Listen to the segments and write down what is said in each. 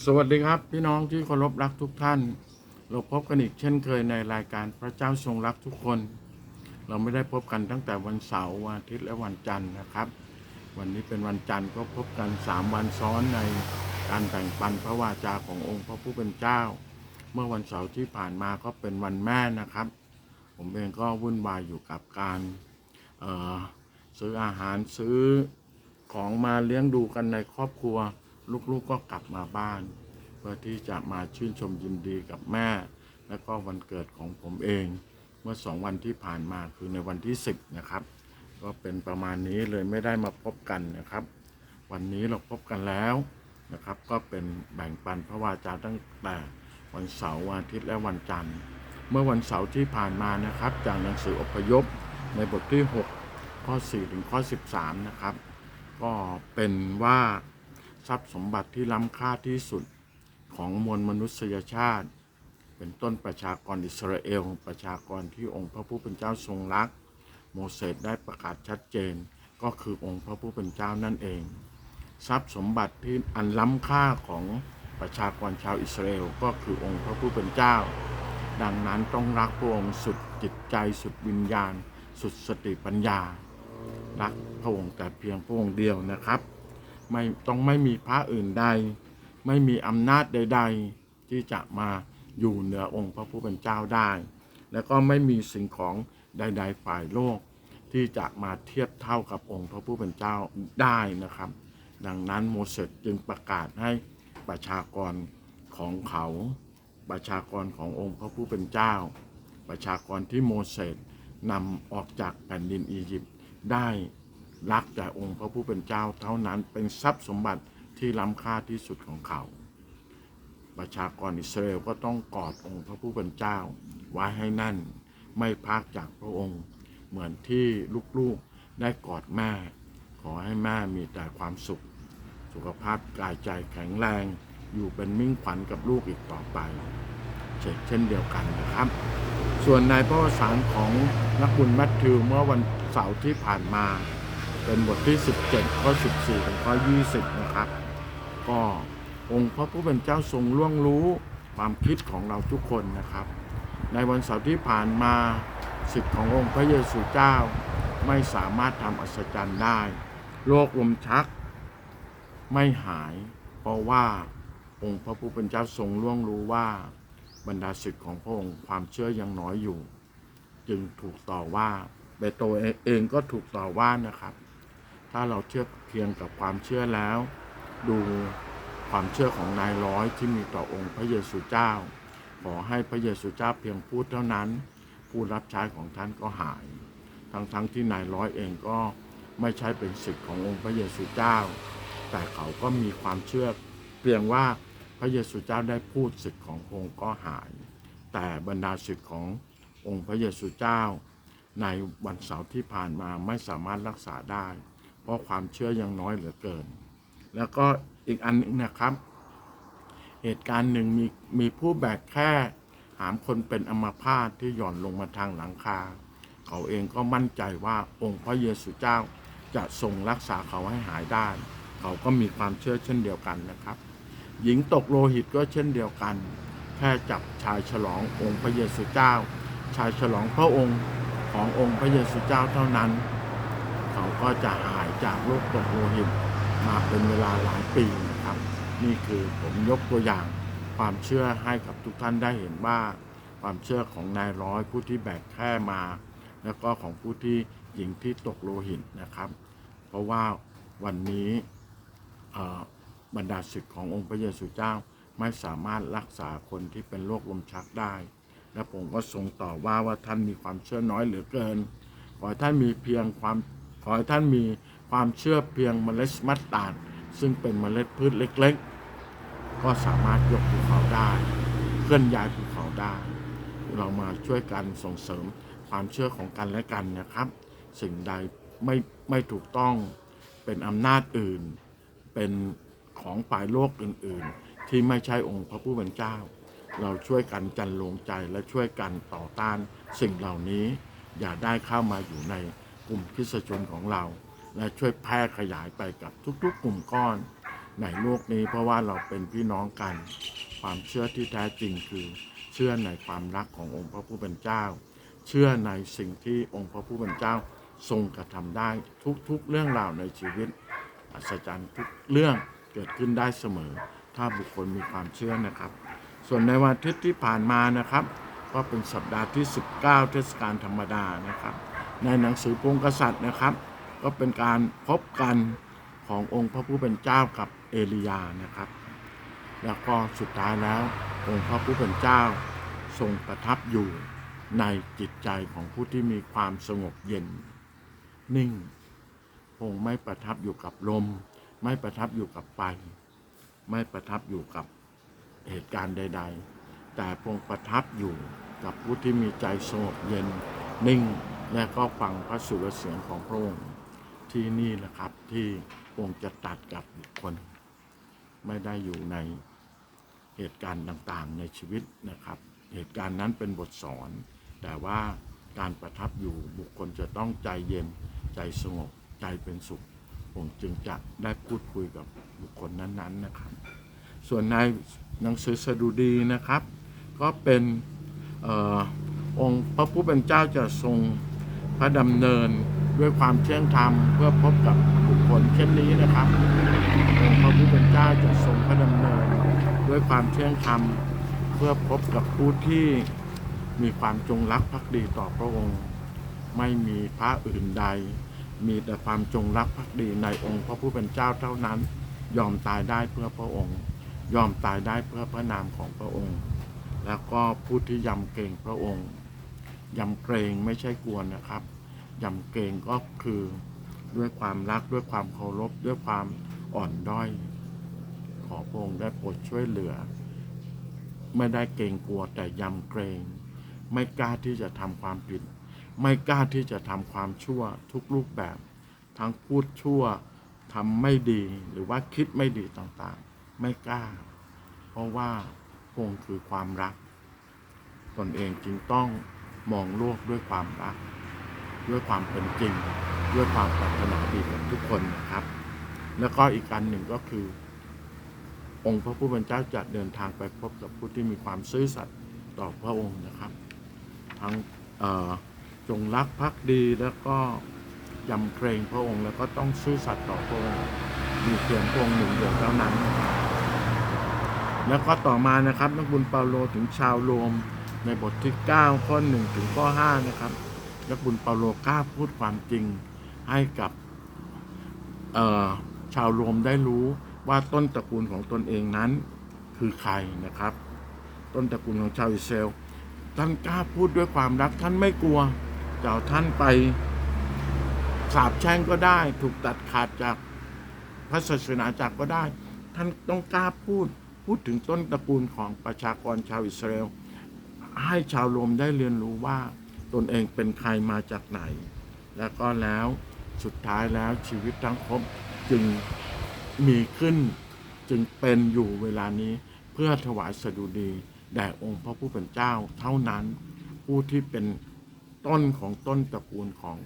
สวัสดีครับ พี่น้องที่เคารพรักทุกท่าน เราพบกันอีกเช่นเคยในรายการพระเจ้าทรงรักทุกคน เราไม่ได้พบกันตั้งแต่วันเสาร์วันอาทิตย์และวันจันทร์นะครับ วันนี้เป็นวันจันทร์ก็พบกัน 3 วันซ้อนในการแบ่งปันพระวาจาขององค์พระผู้เป็นเจ้า เมื่อวันเสาร์ที่ผ่านมาก็เป็นวันแม่นะครับ ผมเองก็วุ่นวายอยู่กับการซื้ออาหารซื้อของมาเลี้ยงดูกันในครอบครัว ลูกๆก็กลับมาบ้าน เพื่อที่จะมาชื่นชมยินดีกับแม่ และก็วันเกิดของผมเอง เมื่อสองวันที่ผ่านมาคือในวันที่ 10 นะครับ ก็เป็นประมาณนี้เลยไม่ได้มาพบกันนะครับ วันนี้เราพบกันแล้วนะครับ ก็เป็นแบ่งปันพระวาจาตั้งแต่วันเสาร์วันอาทิตย์และวันจันทร์ เมื่อวันเสาร์ที่ผ่านมานะครับ จากหนังสืออพยพในบทที่ 6 ข้อ 4 ถึงข้อ 13 นะครับ ก็เป็นว่า ทรัพย์สมบัติที่ล้ำค่าที่สุดของมวลมนุษยชาติ เป็นต้นประชากรอิสราเอล ประชากรที่องค์พระผู้เป็นเจ้าทรงรัก โมเสสได้ประกาศชัดเจนก็คือองค์พระผู้เป็นเจ้านั่นเอง ทรัพย์สมบัติที่อันล้ำค่าของประชากรชาวอิสราเอลก็คือองค์พระผู้เป็นเจ้า ดังนั้นต้องรักพระองค์สุดจิตใจสุดวิญญาณ สุดสติปัญญา รักพระองค์แต่เพียงพระองค์เดียวนะครับ ไม่ต้องไม่มีพระอื่นใด ไม่มีอำนาจใด ๆ ที่จะมาอยู่เหนือองค์พระผู้เป็นเจ้าได้ และก็ไม่มีสิ่งของใด ๆ ฝ่ายโลก ที่จะมาเทียบเท่ากับองค์พระผู้เป็นเจ้าได้นะครับ ดังนั้นโมเสสจึงประกาศให้ประชากรของเขาประชากรขององค์พระผู้เป็นเจ้า ประชากรที่โมเสสนำออกจากแผ่นดินอียิปต์ได้ รักแต่องค์พระผู้เป็นเจ้าเท่านั้นเป็นทรัพย์สมบัติที่ล้ำค่าที่สุดของเขา ประชากรอิสราเอลก็ต้องกอดองค์พระผู้เป็นเจ้า ไว้ให้นั่นไม่พากจากพระองค์ เหมือนที่ลูกๆได้กอดแม่ ขอให้แม่มีแต่ความสุข สุขภาพกายใจแข็งแรง อยู่เป็นมิ่งขวัญกับลูกอีกต่อไปเช่นเดียวกันนะครับ ส่วนในพระวสารของนักบุญแมทธิวเมื่อวันเสาร์ที่ผ่านมา เป็นบทที่ 17ข้อ14ถึงข้อ20 นะครับ ก็องค์พระผู้เป็นเจ้าทรงล่วงรู้ความคิดของเราทุกคนนะครับ ในวันเสาร์ที่ผ่านมาสิทธิ์ขององค์พระเยซูเจ้าไม่สามารถทำอัศจรรย์ได้ โรคลมชักไม่หาย เพราะว่าองค์พระผู้เป็นเจ้าทรงล่วงรู้ว่าบรรดาสิทธิ์ของพระองค์ความเชื่อยังน้อยอยู่ จึงถูกต่อว่าเปโตเองก็ถูกต่อว่านะครับ ถ้าเราเทียบเคียงกับความเชื่อแล้ว ดูความเชื่อของนายร้อยที่มีต่อองค์พระเยซูเจ้า ขอให้พระเยซูเจ้าเพียงพูดเท่านั้น ผู้รับใช้ของท่านก็หาย ทั้งๆทที่นายร้อยเองก็ไม่ใช่เป็นสิทธิ์ขององค์พระเยซูเจ้า แต่เขาก็มีความเชื่อเพียงว่าพระเยซูเจ้าได้พูดสิทธิ์ขององค์ก็หาย แต่บรรดาสิทธิ์ขององค์พระเยซูเจ้า ในวันเสาร์ที่ผ่านมาไม่สามารถรักษาได้ เพราะความเชื่อยังน้อยเหลือเกิน แล้วก็อีกอันหนึงนะครับ เหตุการณ์หนึ่งมีมีผู้แบกแค่หามคนเป็นอัมพาตที่หย่อนลงมาทางหลังคา เขาเองก็มั่นใจว่าองค์พระเยซูเจ้าจะทรงรักษาเขาให้หายได้ เขาก็มีความเชื่อเช่นเดียวกันนะครับ หญิงตกโลหิตก็เช่นเดียวกัน แค่จับชายฉลององค์พระเยซูเจ้า ชายฉลองพระองค์ขององค์พระเยซูเจ้าเท่านั้น เขาก็จะหาย จากโรคตกโลหิตมาเป็นเวลาหลายปีนะครับ นี่คือผมยกตัวอย่างความเชื่อให้กับทุกท่านได้เห็นว่า ความเชื่อของนายร้อยผู้ที่แบกแค่มา แล้วก็ของผู้ที่หญิงที่ตกโลหิตนะครับ เพราะว่าวันนี้บรรดาศิษย์ขององค์พระเยซูเจ้าไม่สามารถรักษาคนที่เป็นโรคลมชักได้ และผมก็ทรงต่อว่าว่าท่านมีความเชื่อน้อยเหลือเกิน ขอให้ท่านมีเพียงความขอให้ท่านมี ความเชื่อเพียงเมล็ดมัสตาร์ดซึ่งเป็นเมล็ดพืชเล็กๆ ก็สามารถยกภูเขาได้ เคลื่อนย้ายภูเขาได้ เรามาช่วยกันส่งเสริมความเชื่อของกันและกันนะครับ สิ่งใดไม่ไม่ถูกต้องเป็นอำนาจอื่น เป็นของฝ่ายโลกอื่นๆ ที่ไม่ใช่องค์พระผู้เป็นเจ้า เราช่วยกันจันลงใจและช่วยกันต่อต้านสิ่งเหล่านี้อย่าได้เข้ามาอยู่ในกลุ่มคิสชนของเรา และช่วยแพร่ขยายไปกับทุกๆ กลุ่มก้อนในโลกนี้เพราะว่าเราเป็นพี่น้องกัน ความเชื่อที่แท้จริงคือเชื่อในความรักขององค์พระผู้เป็นเจ้า เชื่อในสิ่งที่องค์พระผู้เป็นเจ้าทรงกระทำได้ทุกๆ เรื่องราวในชีวิตอัศจรรย์ทุกเรื่องเกิดขึ้นได้เสมอ ถ้าบุคคลมีความเชื่อนะครับ ส่วนในวันอาทิตย์ที่ผ่านมานะครับก็เป็นสัปดาห์ที่ 19 เทศกาลธรรมดานะครับ ในหนังสือพงกษัตริย์นะครับ ก็เป็นการพบกันขององค์พระผู้เป็นเจ้ากับเอลียานะครับ แล้วก็สุดท้ายแล้ว องค์พระผู้เป็นเจ้าทรงประทับอยู่ในจิตใจของผู้ที่มีความสงบเย็น นิ่งพระองค์ไม่ประทับอยู่กับลม ไม่ประทับอยู่กับไฟไม่ประทับอยู่กับเหตุการณ์ใด ๆ แต่พระองค์ประทับอยู่กับผู้ที่มีใจสงบเย็น นิ่งและก็ฟังพระสุรเสียงของพระองค์ ที่นี่แหละครับที่องค์จะตัดกับบุคคล ไม่ได้อยู่ในเหตุการณ์ต่างๆในชีวิตนะครับ เหตุการณ์นั้นเป็นบทสอน แต่ว่าการประทับอยู่บุคคลจะต้องใจเย็นใจสงบใจเป็นสุข ผมจึงจะได้พูดคุยกับบุคคลนั้นๆนะครับ ส่วนในหนังสือสดุดีนะครับ ก็เป็นอองค์พระผู้เป็นเจ้าจะทรงพระดำเนิน ด้วยความเที่ยงธรรมเพื่อพบกับบุคคลเช่นนี้นะครับองค์พระผู้เป็นเจ้าจะทรงพระดำเนิน ด้วยความเที่ยงธรรมเพื่อพบกับผู้ที่มีความจงรักภักดีต่อพระองค์ ไม่มีพระอื่นใด มีแต่ความจงรักภักดีในองค์พระผู้เป็นเจ้าเท่านั้น ยอมตายได้เพื่อพระองค์ ยอมตายได้เพื่อพระนามของพระองค์ แล้วก็ผู้ที่ยำเกรงพระองค์ยำเกรงไม่ใช่กลัวนะครับ ยำเกรงก็คือด้วยความรักด้วยความเคารพด้วยความอ่อนด้อย ขอพระองค์ได้โปรดช่วยเหลือ ไม่ได้เกรงกลัวแต่ยำเกรง ไม่กล้าที่จะทำความผิด ไม่กล้าที่จะทำความชั่วทุกรูปแบบ ทั้งพูดชั่วทำไม่ดีหรือว่าคิดไม่ดีต่างๆ ไม่กล้า เพราะว่าพงค์คือความรัก ตนเองจึงต้องมองโลกด้วยความรัก ด้วยความเป็นจริง ด้วยความปรารถนาดีกับทุกคนนะครับ แล้วก็อีกการหนึ่งก็คือ องค์พระผู้เป็นเจ้าจะเดินทางไปพบกับผู้ที่มีความซื่อสัตย์ต่อพระองค์นะครับ ทั้งจงรักภักดีแล้วก็ยำเกรงพระองค์แล้วก็ต้องซื่อสัตย์ต่อพระองค์มีเพียงพระองค์หนึ่งเดียวเท่านั้น แล้วก็ต่อมานะครับนักบุญเปาโลถึงชาวโรมในบทที่ 9 ข้อ 1 ถึงข้อ 5 นะครับ นักบุญเปาโลกล้าพูดความจริงให้กับชาวโรมได้รู้ว่าต้นตระกูลของตนเองนั้นคือใครนะครับ ต้นตระกูลของชาวอิสราเอลท่านกล้าพูดด้วยความรักท่านไม่กลัวจะเอาท่านไปสาบแช่งก็ได้ ถูกตัดขาดจากพระศาสนาจักรก็ได้ ท่านต้องกล้าพูดพูดถึงต้นตระกูลของประชากรชาวอิสราเอลให้ชาวโรมได้เรียนรู้ว่า ตนเองเป็นใครมาจากไหน แล้วก็แล้วสุดท้ายแล้วชีวิตทั้งครบจึงมีขึ้นจึงเป็นอยู่เวลานี้เพื่อถวายสดุดีแด่องค์พระผู้เป็นเจ้า เท่านั้นผู้ที่เป็นต้นของต้นตระกูลของ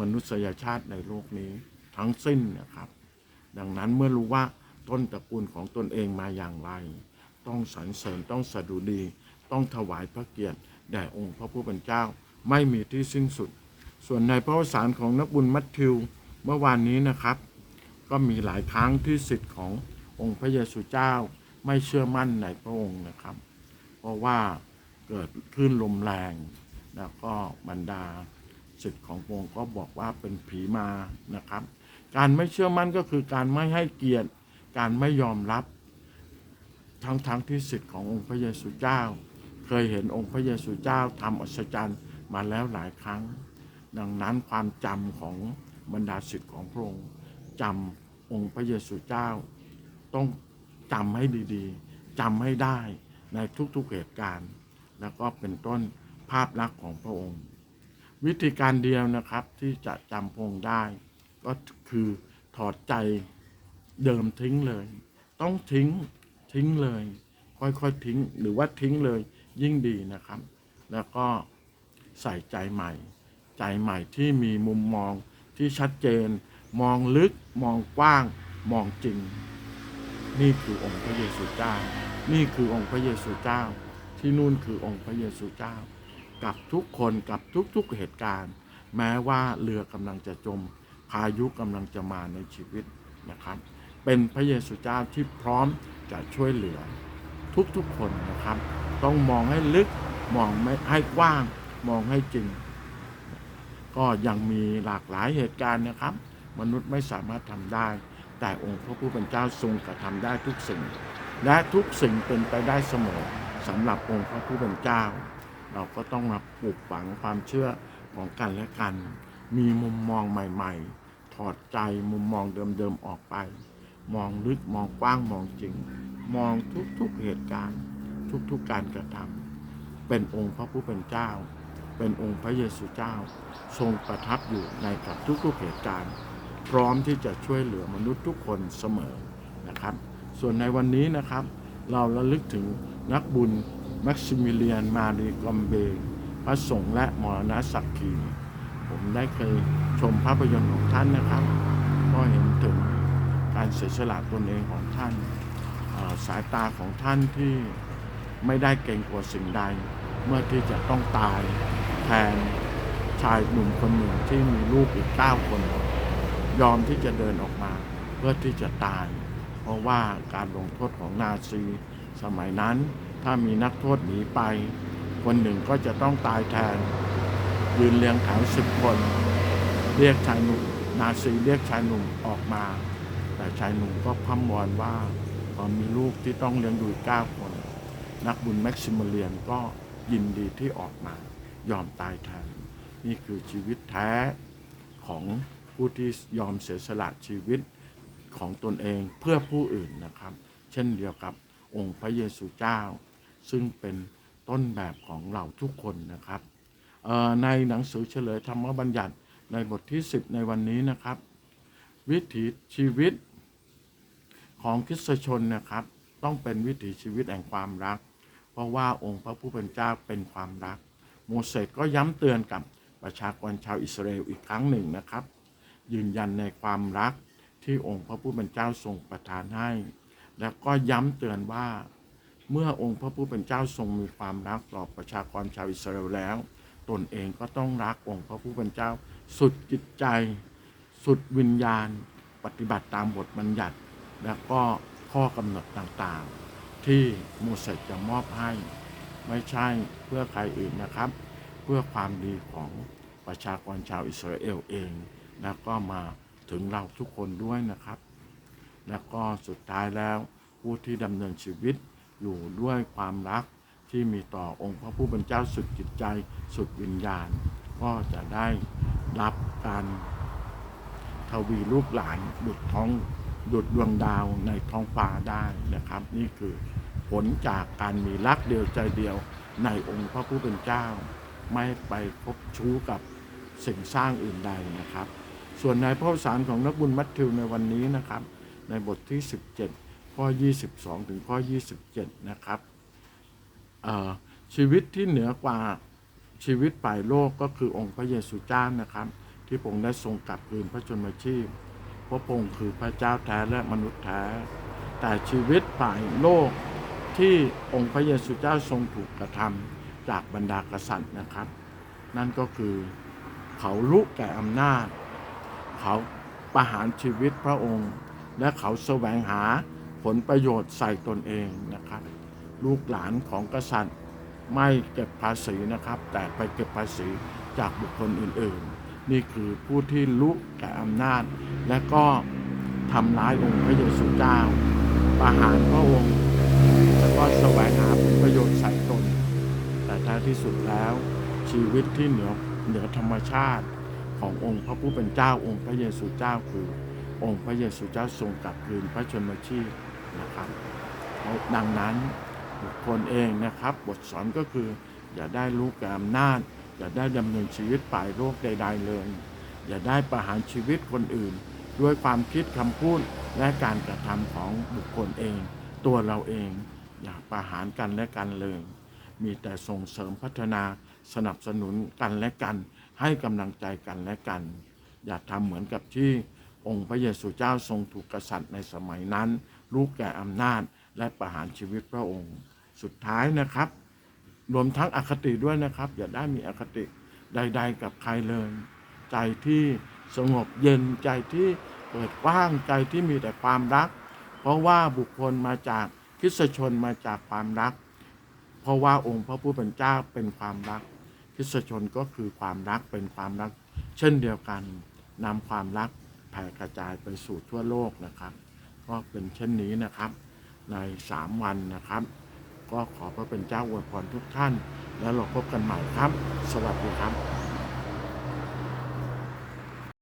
มนุษยชาติในโลกนี้ทั้งสิ้นนะครับ ดังนั้นเมื่อรู้ว่าต้นตระกูลของตนเองมาอย่างไร ต้องสรรเสริญต้องสดุดี ต้องถวายพระเกียรติแด่องค์พระผู้เป็นเจ้า ไม่มีที่สิ้นสุด ส่วนในพระวสารของนักบุญมัทธิวเมื่อวานนี้นะครับ ก็มีหลายครั้งที่สิทธิ์ขององค์พระเยซูเจ้าไม่เชื่อมั่นในพระองค์นะครับ เพราะว่าเกิดคลื่นลมแรง แล้วก็บรรดาสิทธิ์ของพระองค์ก็บอกว่าเป็นผีมานะครับ การไม่เชื่อมั่นก็คือการไม่ให้เกียรติ การไม่ยอมรับ ทั้งทั้งที่สิทธิ์ขององค์พระเยซูเจ้า เคยเห็นองค์พระเยซูเจ้าทำอัศจรรย์ มาแล้วหลายครั้ง ดังนั้นความจำของบรรดาสิทธิ์ของพระองค์จำองค์พระเยซูเจ้า ต้องจำให้ดีๆจำให้ได้ในทุกๆเหตุการณ์ แล้วก็เป็นต้นภาพลักษณ์ของพระองค์ วิธีการเดียวนะครับที่จะจำพระองค์ได้ ก็คือถอดใจเดิมทิ้งเลย ต้องทิ้งทิ้งเลย ค่อยๆทิ้งหรือว่าทิ้งเลยยิ่งดีนะครับ แล้วก็ ใส่ใจใหม่ ใจใหม่ที่มีมุมมองที่ชัดเจน มองลึกมองกว้าง มองจริง นี่คือองค์พระเยซูเจ้า นี่คือองค์พระเยซูเจ้า ที่นู่นคือองค์พระเยซูเจ้า กับทุกคนกับทุกๆเหตุการณ์ แม้ว่าเรือกำลังจะจม พายุกำลังจะมาในชีวิตนะครับ เป็นพระเยซูเจ้าที่พร้อมจะช่วยเหลือทุกๆคนนะครับ ต้องมองให้ลึกมองให้กว้าง มองให้จริง ก็ยังมีหลากหลายเหตุการณ์นะครับ มนุษย์ไม่สามารถทำได้ แต่องค์พระผู้เป็นเจ้าทรงกระทำได้ทุกสิ่ง และทุกสิ่งเป็นไปได้เสมอสำหรับองค์พระผู้เป็นเจ้า เราก็ต้องมาปลูกฝังความเชื่อของกันและกัน มีมุมมองใหม่ ๆ ถอดใจมุมมองเดิมๆออกไป มองลึกมองกว้างมองจริง มองทุกๆเหตุการณ์ ทุกๆการกระทำเป็นองค์พระผู้เป็นเจ้า เป็นองค์พระเยซูเจ้า ทรงประทับอยู่ในกับทุกๆเหตุการณ์ พร้อมที่จะช่วยเหลือมนุษย์ทุกคนเสมอนะครับ ส่วนในวันนี้นะครับ เราระลึกถึงนักบุญแม็กซิมิเลียนมารีกอมเบงพระสงฆ์และมรณสักขีผมได้เคยชมภาพยนตร์ของท่านนะครับ ก็เห็นถึงการเสียสละตนเองของท่านสายตาของท่านที่ไม่ได้เก่งกว่าสิ่งใด เมื่อที่จะต้องตาย แทนชายหนุ่มคนหนึ่งที่มีลูกอีกเก้าคน ยอมที่จะเดินออกมา เพื่อที่จะตาย เพราะว่าการลงโทษของนาซีสมัยนั้น ถ้ามีนักโทษหนีไป คนหนึ่งก็จะต้องตายแทน ยืนเรียงแถวสิบคน เรียกชายหนุ่มนาซีเรียกชายหนุ่มออกมา แต่ชายหนุ่มก็พร่ำวอนว่าพอมีลูกที่ต้องเลี้ยงดูอีกเก้าคน นักบุญแม็กซิมเลียนก็ยินดีที่ออกมา ยอมตายแทน นี่คือชีวิตแท้ของผู้ที่ยอมเสียสละชีวิตของตนเองเพื่อผู้อื่นนะครับ เช่นเดียวกับองค์พระเยซูเจ้า ซึ่งเป็นต้นแบบของเราทุกคนนะครับในหนังสือเฉลยธรรมบัญญัติในบทที่ 10 ในวันนี้นะครับ วิถีชีวิตของคริสตชนนะครับ ต้องเป็นวิถีชีวิตแห่งความรัก เพราะว่าองค์พระผู้เป็นเจ้าเป็นความรัก โมเสสก็ย้ำเตือนกับประชากรชาวอิสราเอลอีกครั้งหนึ่งนะครับ ยืนยันในความรักที่องค์พระผู้เป็นเจ้าทรงประทานให้ แล้วก็ย้ำเตือนว่า เมื่อองค์พระผู้เป็นเจ้าทรงมีความรักต่อประชากรชาวอิสราเอลแล้ว ตนเองก็ต้องรักองค์พระผู้เป็นเจ้า สุดจิตใจ สุดวิญญาณ ปฏิบัติตามบทบัญญัติ แล้วก็ข้อกำหนดต่างๆ ที่โมเสสจะมอบให้ ไม่ใช่เพื่อใครอื่นนะครับ เพื่อความดีของประชากรชาวอิสราเอลเอง แล้วก็มาถึงเราทุกคนด้วยนะครับ แล้วก็สุดท้ายแล้วผู้ที่ดำเนินชีวิตอยู่ด้วยความรักที่มีต่อองค์พระผู้เป็นเจ้าสุดจิตใจสุดวิญญาณ ก็จะได้รับการทวีลูกหลานดุดท้องดุดดวงดาวในท้องฟ้าได้นะครับ นี่คือ ลจากการมีรักเดียวใจเดียวในองค์พระผู้เป็นเจ้า ไม่ไปคบชู้กับสิ่งสร้างอื่นใดนะครับ ส่วนในพระสารของนักบุญมัทธิวในวันนี้นะครับ ในบทที่ 17 ข้อ 22 ถึงข้อ 27 นะครับชีวิตที่เหนือกว่าชีวิตฝ่ายโลกก็คือองค์พระเยซูเจ้านะครับ ที่พระองค์ได้ทรงกลับคืนพระชนมชีพเพราะพระองค์คือพระเจ้าแท้และมนุษย์แท้ แต่ชีวิตฝ่ายโลก ที่องค์พระเยซูเจ้าทรงถูกกระทำจากบรรดากษัตริย์นะครับ นั่นก็คือเขาลุแก่อำนาจ เขาประหารชีวิตพระองค์ และเขาแสวงหาผลประโยชน์ใส่ตนเองนะครับ ลูกหลานของกษัตริย์ไม่เก็บภาษีนะครับ แต่ไปเก็บภาษีจากบุคคลอื่นๆ นี่คือผู้ที่ลุกแก่อำนาจ และก็ทำร้ายองค์พระเยซูเจ้าประหารพระองค์ แล้วก็แสวงหาผลประโยชน์ใส่ตน แต่ท้ายที่สุดแล้ว ชีวิตที่เหนือเหนือธรรมชาติขององค์พระผู้เป็นเจ้าองค์พระเยซูเจ้าคือ องค์พระเยซูเจ้าทรงกลับคืนพระชนมชีพนะครับดังนั้นบุคคลเองนะครับ บทสอนก็คือ อย่าได้รู้แก่อำนาจ อย่าได้ดำเนินชีวิตป่ายโรคใด ๆ เลย อย่าได้ประหารชีวิตคนอื่น ด้วยความคิดคำพูดและการกระทำของบุคคลเอง ตัวเราเองอย่าประหารกันและกันเลย มีแต่ส่งเสริมพัฒนาสนับสนุนกันและกัน ให้กำลังใจกันและกัน อย่าทำเหมือนกับที่องค์พระเยซูเจ้าทรงถูกกษัตริย์ในสมัยนั้นรู้แก่อำนาจและประหารชีวิตพระองค์ สุดท้ายนะครับ รวมทั้งอคติด้วยนะครับ อย่าได้มีอคติใด ๆ กับใครเลย ใจที่สงบเย็นใจที่เปิดกว้างใจที่มีแต่ความรัก เพราะว่าบุคคลมาจากคิสชนมาจากความรัก เพราะว่าองค์พระผู้เป็นเจ้าเป็นความรักคิสชนก็คือความรักเป็นความรัก เช่นเดียวกันนำความรักแผ่กระจายไปสู่ทั่วโลกนะครับ ก็เป็นเช่นนี้นะครับ ในสามวันนะครับ ก็ขอพระเป็นเจ้าอวยพรทุกท่าน แล้วเราพบกันใหม่ครับ สวัสดีครับ